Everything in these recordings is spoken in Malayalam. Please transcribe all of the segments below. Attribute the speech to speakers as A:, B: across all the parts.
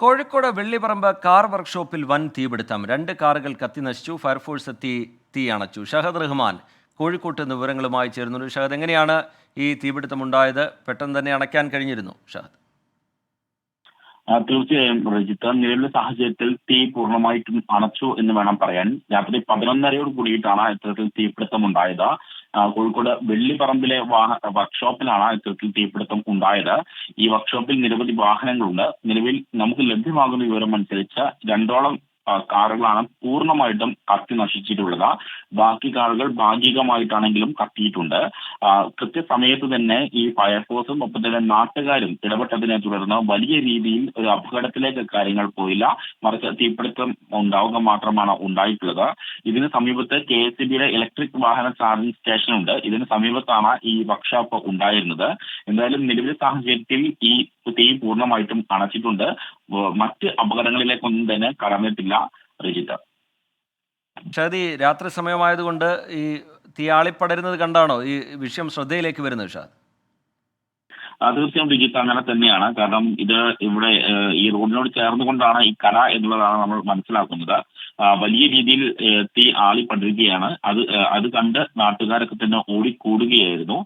A: കോഴിക്കോട് വെള്ളിപറമ്പ് കാർ വർക്ക്ഷോപ്പിൽ വൻ തീപിടുത്തം. രണ്ട് കാറുകൾ കത്തി നശിച്ചു. ഫയർഫോഴ്സ് എത്തി തീ അണച്ചു. ഷഹദ് റഹ്മാൻ കോഴിക്കോട്ട് നിന്ന് വിവരങ്ങളുമായി ചേരുന്നു ഷഹദ് എങ്ങനെയാണ് ഈ തീപിടുത്തം ഉണ്ടായത് പെട്ടെന്ന് തന്നെ അണയ്ക്കാൻ കഴിഞ്ഞിരുന്നു ഷഹദ്.
B: തീർച്ചയായും റജിത്ത് നിലവിലെ സാഹചര്യത്തിൽ തീ പൂർണമായിട്ടും അണച്ചു എന്ന് വേണം പറയാൻ. രാത്രി പതിനൊന്നരയോട് കൂടിയിട്ടാണ് ഇത്തരത്തിൽ തീപിടുത്തം ഉണ്ടായത് കോഴിക്കോട് വെള്ളിപ്പറമ്പിലെ വർക്ക്ഷോപ്പിലാണ് ഇത്തരത്തിൽ തീപിടുത്തം ഉണ്ടായത്. ഈ വർക്ക്ഷോപ്പിൽ നിരവധി വാഹനങ്ങളുണ്ട്. നിലവിൽ നമുക്ക് ലഭ്യമാകുന്ന വിവരം അനുസരിച്ച് രണ്ടോളം കാറുകളാണ് പൂർണമായിട്ടും കത്തി നശിച്ചിട്ടുള്ളത്. ബാക്കി കാറുകൾ ഭാഗികമായിട്ടാണെങ്കിലും കത്തിയിട്ടുണ്ട്. കൃത്യസമയത്ത് തന്നെ ഈ ഫയർഫോഴ്സും ഒപ്പം തന്നെ നാട്ടുകാരും ഇടപെട്ടതിനെ തുടർന്ന് വലിയ രീതിയിൽ ഒരു അപകടത്തിലേക്ക് കാര്യങ്ങൾ പോയില്ല. മറിച്ച് തീപിടുത്തം ഉണ്ടാവുക മാത്രമാണ് ഉണ്ടായിട്ടുള്ളത്. ഇതിന് സമീപത്ത് കെ എസ് ഇ ബിയുടെ ഇലക്ട്രിക് വാഹന ചാർജിംഗ് സ്റ്റേഷൻ ഉണ്ട് ഇതിന് സമീപത്താണ് ഈ വർക്ക്ഷോപ്പ് ഉണ്ടായിരുന്നത്. എന്തായാലും നിലവിലെ സാഹചര്യത്തിൽ ഈ തീ പൂർണമായിട്ടും അണച്ചിട്ടുണ്ട്. മറ്റ് അപകടങ്ങളിലേക്കൊന്നും തന്നെ കടന്നിട്ടില്ല രജിത
A: ഷാദി രാത്രി സമയമായതുകൊണ്ട് ഈ തീയാളിപ്പടരുന്നത് കണ്ടാണോ? ഈ വിഷയം ശ്രദ്ധയിലേക്ക് വരുന്നത് ഷഹദ്
B: ആ, തീർച്ചയായും ഡിജിത്ത് അങ്ങനെ തന്നെയാണ്. കാരണം ഇത് ഇവിടെ ഈ റോഡിനോട് ചേർന്നുകൊണ്ടാണ് ഈ കല എന്നുള്ളതാണ് നമ്മൾ മനസ്സിലാക്കുന്നത്. വലിയ രീതിയിൽ തീ ആളിപ്പടരുകയാണ്. അത് അത് കണ്ട് നാട്ടുകാരൊക്കെ തന്നെ ഓടിക്കൂടുകയായിരുന്നു.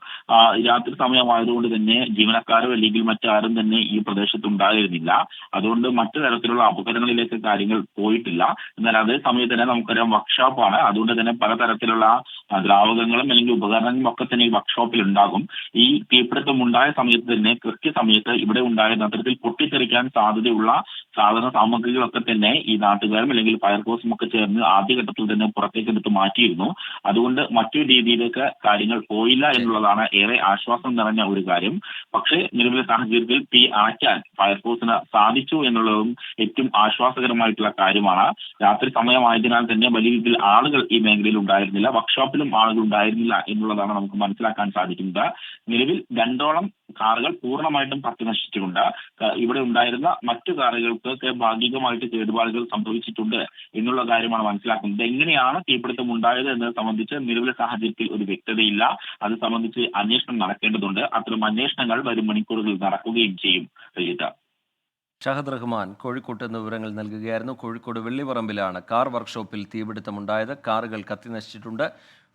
B: രാത്രി സമയമായതുകൊണ്ട് തന്നെ ജീവനക്കാരോ അല്ലെങ്കിൽ മറ്റാരും തന്നെ ഈ പ്രദേശത്ത് ഉണ്ടായിരുന്നില്ല അതുകൊണ്ട് മറ്റു തരത്തിലുള്ള അപകടങ്ങളിലേക്ക് കാര്യങ്ങൾ പോയിട്ടില്ല. എന്നാൽ അതേ സമയത്ത് തന്നെ നമുക്കറിയാം വർക്ക്ഷോപ്പാണ് അതുകൊണ്ട് തന്നെ പലതരത്തിലുള്ള ദ്രാവകങ്ങളും അല്ലെങ്കിൽ ഉപകരണങ്ങളും ഒക്കെ തന്നെ ഈ വർക്ക്ഷോപ്പിൽ ഉണ്ടാകും. ഈ തീപിടുത്തം ഉണ്ടായ സമയത്ത് തന്നെ കൃത്യസമയത്ത് ഇവിടെ ഉണ്ടായിരുന്ന അത്തരത്തിൽ പൊട്ടിത്തെറിക്കാൻ സാധ്യതയുള്ള സാധന സാമഗ്രികളൊക്കെ തന്നെ ഈ നാട്ടുകാരും അല്ലെങ്കിൽ ഫയർഫോഴ്സും ഒക്കെ ചേർന്ന് ആദ്യഘട്ടത്തിൽ തന്നെ പുറത്തേക്ക് എടുത്ത് മാറ്റിയിരുന്നു. അതുകൊണ്ട് മറ്റൊരു രീതിയിലേക്ക് കാര്യങ്ങൾ പോയില്ല എന്നുള്ളതാണ് ഏറെ ആശ്വാസം നിറഞ്ഞ ഒരു കാര്യം. പക്ഷേ നിലവിലെ സാഹചര്യത്തിൽ തീ ആറ്റാൻ ഫയർഫോഴ്സിന് സാധിച്ചു എന്നുള്ളതും ഏറ്റവും ആശ്വാസകരമായിട്ടുള്ള കാര്യമാണ്. രാത്രി സമയമായതിനാൽ തന്നെ വലിയ രീതിയിൽ ആളുകൾ ഈ മേഖലയിൽ ഉണ്ടായിരുന്നില്ല. വർക്ക്ഷോപ്പിലും ആളുകൾ ഉണ്ടായിരുന്നില്ല എന്നുള്ളതാണ് നമുക്ക് മനസ്സിലാക്കാൻ സാധിക്കുന്നത്. നിലവിൽ രണ്ടോളം കാറുകൾ പൂർണമായിട്ടും കത്തി നശിച്ചിട്ടുണ്ട് ഇവിടെ ഉണ്ടായിരുന്ന മറ്റു കാറുകൾക്ക് ഭാഗികമായിട്ട് കേടുപാടുകൾ സംഭവിച്ചിട്ടുണ്ട് എന്നുള്ള കാര്യമാണ് മനസ്സിലാക്കുന്നത്. എങ്ങനെയാണ് തീപിടുത്തം ഉണ്ടായത് എന്നത് സംബന്ധിച്ച് നിലവിലെ സാഹചര്യത്തിൽ ഒരു വ്യക്തതയില്ല. അത് സംബന്ധിച്ച് അന്വേഷണം നടക്കേണ്ടതുണ്ട്. അത്തരം അന്വേഷണങ്ങൾ വരും മണിക്കൂറുകളിൽ നടക്കുകയും ചെയ്യും രജിത
A: ഷഹദ് റഹ്മാൻ കോഴിക്കോട്ട് നിന്ന് വിവരങ്ങൾ നൽകുകയായിരുന്നു. കോഴിക്കോട് വെള്ളിപറമ്പിലാണ് കാർ വർക്ക്ഷോപ്പിൽ തീപിടുത്തമുണ്ടായത്. കാറുകൾ കത്തി നശിച്ചിട്ടുണ്ട്.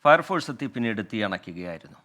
A: ഫയർഫോഴ്സ് എത്തി പിന്നീട് തീ അണയ്ക്കുകയായിരുന്നു.